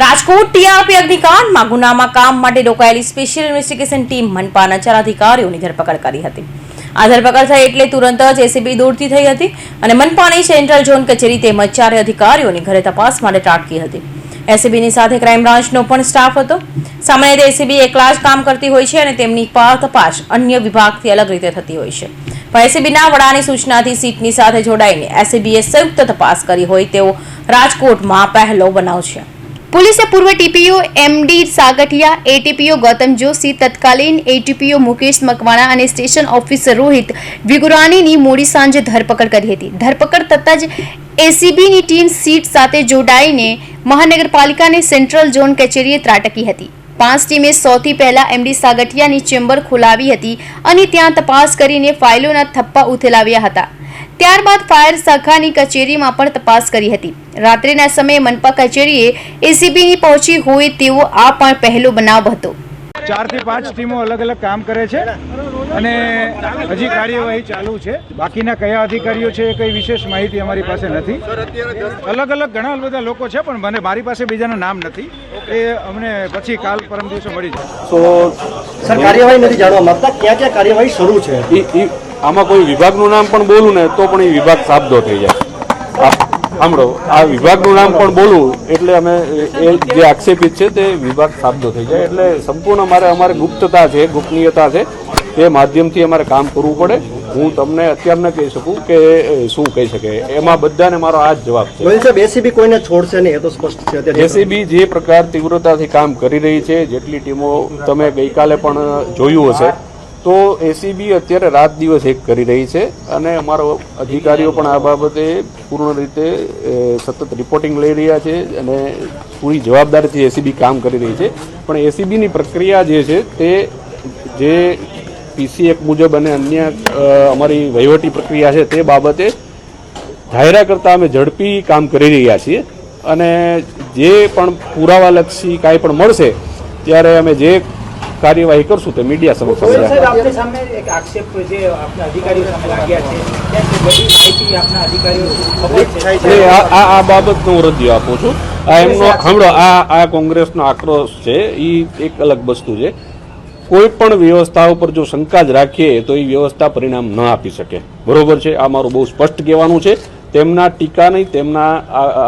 Rajkot TRP અગ્નિકાંડમાં ગુનામાં કામ માટે રોકાયેલી સ્પેશિયલ ઇન્વેસ્ટિગેશન ટીમ મનપાના ચાર અધિકારીઓની ધરપકડ કરી હતી. આ ધરપકડ થઈ એટલે તુરંત જ એસીબી દોડતી થઈ હતી અને મનપાની સેન્ટ્રલ ઝોન કચેરી તેમજ ચારે અધિકારીઓની ઘરે તપાસ માટે ટાટકી હતી. એસીબીની સાથે ક્રાઇમ બ્રાન્ચનો પણ સ્ટાફ હતો. સામાન્ય રીતે એસીબી એકલા જ કામ કરતી હોય છે અને તેમની તપાસ અન્ય વિભાગથી અલગ રીતે થતી હોય છે. પણ એસીબીના વડાની સૂચનાથી સીટની સાથે જોડાઈને એસીબીએ સંયુક્ત તપાસ કરી હોય તેવો રાજકોટમાં પહેલો બનાવ છે. પોલીસે પૂર્વ TPO MD Sagathiya, ATPO Gautam Joshi, તત્કાલીન એટીપીઓ મુકેશ મકવાણા અને સ્ટેશન ઓફિસર રોહિત વિગુરાનીની મોડી સાંજે ધરપકડ કરી હતી. ધરપકડ થતાં જ એસીબીની ટીમ સીટ સાથે જોડાઈને મહાનગરપાલિકાની સેન્ટ્રલ ઝોન કચેરીએ ત્રાટકી હતી. પાંચ ટીમે સૌથી પહેલા એમડી સાગઠિયાની ચેમ્બર ખોલાવી હતી અને ત્યાં તપાસ કરીને ફાઇલોના થપ્પા ઉથલાવ્યા હતા. ત્યારબાદ ફાયર શાખાની કચેરીમાં પણ તપાસ કરી હતી. રાત્રિના સમયે મનપા કચેરીએ એસીબીની પહોંચી હોય તેવો આ પણ પહેલો બનાવ હતો. ચારથી પાંચ ટીમો અલગ અલગ કામ કરે છે અને હજી કાર્યવાહી ચાલુ છે. બાકીના કયા અધિકારીઓ છે એ કઈ વિશેષ માહિતી અમારી પાસે નથી. અલગ અલગ ઘણા બધા લોકો છે પણ મને મારી પાસે બીજાનું નામ નથી. એ અમને પછી કાલ પરમ દિવસે મળી જશે. તો સર કાર્યવાહી નથી જાણવા માંગતા. ક્યાં ક્યાં કાર્યવાહી શરૂ છે? આમાં કોઈ વિભાગનું નામ પણ બોલું ને તો પણ એ વિભાગ સાબદો થઈ જાય. સાંભળો આ વિભાગનું નામ પણ બોલું એટલે અમે એ જે આક્ષેપિત છે તે વિભાગ સાબદો થઈ જાય. એટલે સંપૂર્ણ મારે અમારે ગુપ્તતા છે ગુપનીયતા છે તે માધ્યમથી અમારે કામ કરવું પડે. હું તમને અત્યારે ન કહી શકું કે શું કહી શકે. એમાં બધાને મારો આ જ જવાબ છે. સાહેબ એસીબી કોઈને છોડશે નહીં એ તો સ્પષ્ટ છે. એસીબી જે પ્રકાર તીવ્રતાથી કામ કરી રહી છે જેટલી ટીમો તમે ગઈકાલે પણ જોયું હશે તો એસીબી અત્યારે રાત દિવસ એક કરી રહી છે અને અમારો અધિકારીઓ પણ આ બાબતે પૂર્ણ રીતે સતત રિપોર્ટિંગ લઈ રહ્યા છે અને પૂરી જવાબદારીથી એસીબી કામ કરી રહી છે. પણ એસીબીની પ્રક્રિયા જે છે તે, જે પીસી એક મુજબ અને અન્ય અમારી વહીવટી પ્રક્રિયા છે તે બાબતે ધાયરા કરતાં અમે ઝડપી કામ કરી રહ્યા છીએ અને જે પણ પુરાવાલક્ષી કાંઈ પણ મળશે, ત્યારે અમે જે કાર્યવાહી કરશું તે મીડિયા સમક્ષ અમે સાહેબ આપની સામે એક આક્ષેપ જે આપના અધિકારીઓ સામે લાગ્યા છે બધી માહિતી આપના અધિકારીઓ છે. આ આ બાબત બાબતનો હું રજ્યો આપું છું. આ એમનો સાંભળો આ આ કોંગ્રેસનો આક્રોશ છે એ એક અલગ વસ્તુ છે. કોઈ પણ વ્યવસ્થા ઉપર જો શંકા જ રાખીએ તો એ વ્યવસ્થા પરિણામ ન આપી શકે. બરોબર છે? આ મારું બહુ સ્પષ્ટ કહેવાનું છે. તેમના ટીકા નહીં, તેમના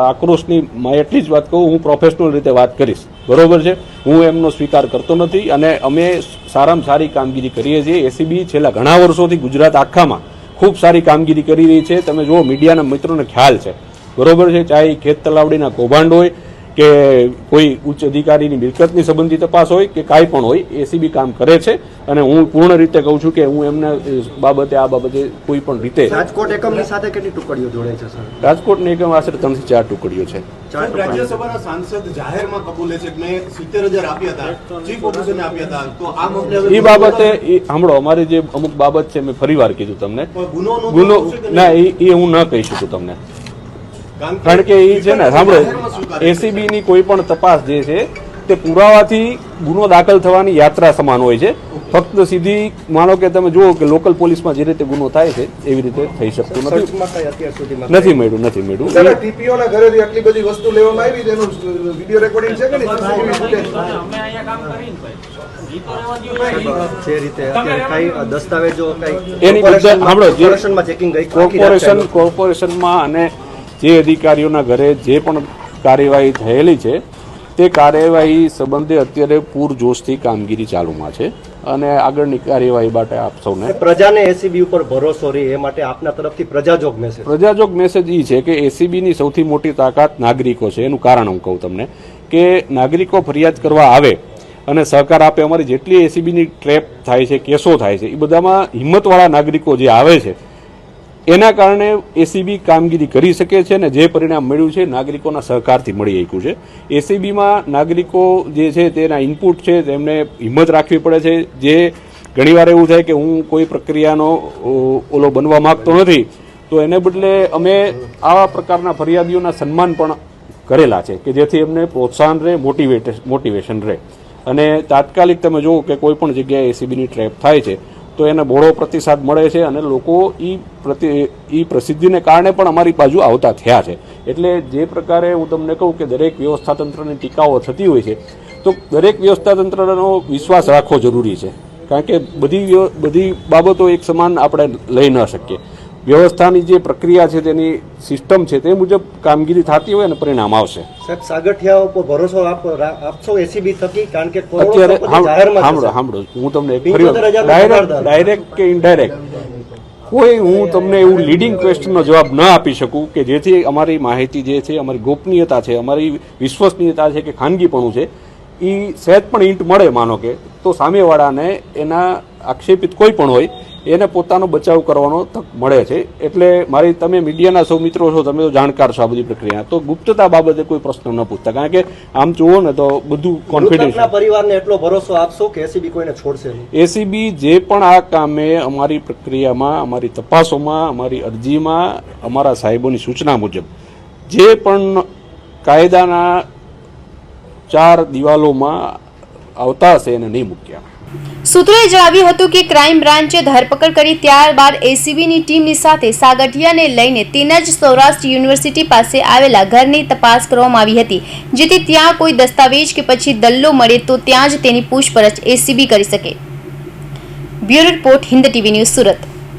આક્રોશની એટલી જ વાત કહું, હું પ્રોફેશનલ રીતે વાત કરીશ. બરોબર છે? હું એમનો સ્વીકાર કરતો નથી અને અમે સારામાં સારી કામગીરી કરીએ છીએ. એસીબી છેલ્લા ઘણા વર્ષોથી ગુજરાત આખામાં ખૂબ સારી કામગીરી કરી રહી છે. તમે જુઓ, મીડિયાના મિત્રોને ખ્યાલ છે. બરોબર છે? ચાહે ખેત તલાવડીના કૌભાંડ હોય કે કોઈ ઉચ્ચ અધિકારીની મિલકતની સંબંધી તપાસ હોય કે કાંઈ પણ હોય એસીબી કામ કરે છે અને હું પૂર્ણ રીતે કહું છું કે હું એમના બાબતે આ બાબતે કોઈ પણ રીતે રાજકોટ એકમની સાથે કેટલી ટુકડીઓ જોડાય છે સર? રાજકોટની એકમ આશરે ત્રણથી ચાર ટુકડીઓ છે. રાજ્યસભાના સાંસદ જાહેરમાં કબૂલે છે મેં સિત્તેર હજાર આપ્યા હતા ચીફ ઓફિસરને આપ્યા હતા તો આ મામલે એ બાબતે એ સાંભળો અમારી જે અમુક બાબત છે મેં ફરીવાર કીધું તમને. ગુનો ના એ એ હું ન કહી શકું તમને. કારણ કે એ છે ને સાંભળો એસીબીની એસીબી ની કોઈ પણ તપાસ જે છે તે પુરાવાથી ગુનો દાખલ થવાની યાત્રા સમાન હોય છે. ફક્ત સીધી માનો કે તમે જુઓ કે લોકલ પોલીસમાં જે રીતે ગુનો થાય છે એવી રીતે થઈ શકતું નથી. નથી મળ્યું નથી મળ્યું. દાદા ઘરેથી આટલી બધી વસ્તુ લેવામાં આવી તેનું વીડિયો રેકોર્ડિંગ છે કે નહીં? અમે અહીંયા કામ કરીને ભાઈ. ઈ તો રહેવા દ્યો. ભાઈ જે રીતે દસ્તાવેજો એની બધા સાંભળો જે કોર્પોરેશનમાં ચેકિંગ ગઈ કોર્પોરેશન કોર્પોરેશનમાં અને જે અધિકારીઓના ઘરે જે પણ કાર્યવાહી થયેલી છે તે કાર્યવાહી સંબંધે અત્યારે પૂરજોશથી કામગીરી ચાલુમાં છે અને આગળની કાર્યવાહી માટે આપ સૌને પ્રજાને એસીબી ઉપર ભરોસો રહે એ માટે આપના તરફથી પ્રજાજોગ મેસેજ પ્રજાજોગ મેસેજ એ છે કે એસીબીની સૌથી મોટી તાકાત નાગરિકો છે એનું કારણ હું કહું તમને કે નાગરિકો ફરિયાદ કરવા આવે અને સહકાર આપે અમારી જેટલી એસીબીની ટ્રેપ થાય છે કેસો થાય છે એ બધામાં હિંમતવાળા નાગરિકો જે આવે છે એના કારણે એસીબી કામગીરી કરી શકે છે અને જે પરિણામ મળ્યું છે, નાગરિકોના સહકારથી મળી શક્યું છે. એસીબીમાં નાગરિકો જે છે તેના ઇનપુટ છે, તેમને હિંમત રાખવી પડે છે. જે ઘણીવાર એવું થાય કે હું કોઈ પ્રક્રિયાનો ઓલો બનવા માંગતો નથી, તો એને બદલે અમે આવા પ્રકારના ફરિયાદીઓના સન્માન પણ કરેલા છે કે જેથી એમને પ્રોત્સાહન રહે મોટિવેટ મોટિવેશન રહે. અને તાત્કાલિક તમે જુઓ કે કોઈ પણ જગ્યાએ એસીબીની ટ્રેપ થાય છે તો એને બહોળો પ્રતિસાદ મળે છે અને લોકો એ પ્રતિ એ પ્રસિદ્ધિને કારણે પણ અમારી બાજુ આવતા થયા છે. એટલે જે પ્રકારે હું તમને કહું કે દરેક વ્યવસ્થા તંત્રની ટીકાઓ થતી હોય છે, તો દરેક વ્યવસ્થા તંત્રનો વિશ્વાસ રાખવો જરૂરી છે. કારણ કે બધી બધી બાબતો એક સમાન આપણે લઈ ન શકીએ. વ્યવસ્થાની જે પ્રક્રિયા છે તેની સિસ્ટમ છે તે મુજબ કામગીરી થતી હોય અને પરિણામ આવશે. સાહેબ સાગઠિયા ઉપર ભરોસો આપશો એસીબી થકી? કારણ કે અત્યારે સાંભળો સાંભળો હું તમને ડાયરેક્ટ ડાયરેક્ટ કે ઇનડાયરેક્ટ કોઈ હું તમને એવું લીડિંગ ક્વેશ્ચનનો જવાબ ન આપી શકું કે જેથી અમારી માહિતી જે છે અમારી ગોપનીયતા છે અમારી વિશ્વસનીયતા છે કે ખાનગીપણું છે એ સહેજ પણ ઈંટ મળે માનો કે. તો સામેવાળાને એના આક્ષેપિત કોઈ પણ હોય એને પોતાનો બચાવ કરવાનો તક મળે છે. એટલે મારી તમે મીડિયાના સૌ મિત્રો છો તમે તો જાણકાર છો આ બધી પ્રક્રિયા. તો ગુપ્તતા બાબતે કોઈ પ્રશ્ન ન પૂછતા. કારણ કે આમ જુઓ ને તો બધું કોન્ફિડન્સ પરિવારને એટલો ભરોસો આપશો કે એસીબી કોઈને છોડશે એસીબી જે પણ આ કામે અમારી પ્રક્રિયામાં અમારી તપાસોમાં અમારી અરજીમાં અમારા સાહેબોની સૂચના મુજબ જે પણ કાયદાના ચાર દિવાલોમાં આવતા હશે એને નહીં મૂક્યા. સૂત્રોએ જણાવ્યું હતું કે ક્રાઇમ બ્રાન્ચે ધરપકડ કરી ત્યારબાદ એસીબીની ટીમની સાથે સાગઠિયાને લઈને તેના જ સૌરાષ્ટ્ર યુનિવર્સિટી પાસે આવેલા ઘરની તપાસ કરવામાં આવી હતી, જેથી ત્યાં કોઈ દસ્તાવેજ કે પછી દલ્લો મળે તો ત્યાં જ તેની પૂછપરછ એસીબી કરી શકે. Bureau report Hind TV news Surat.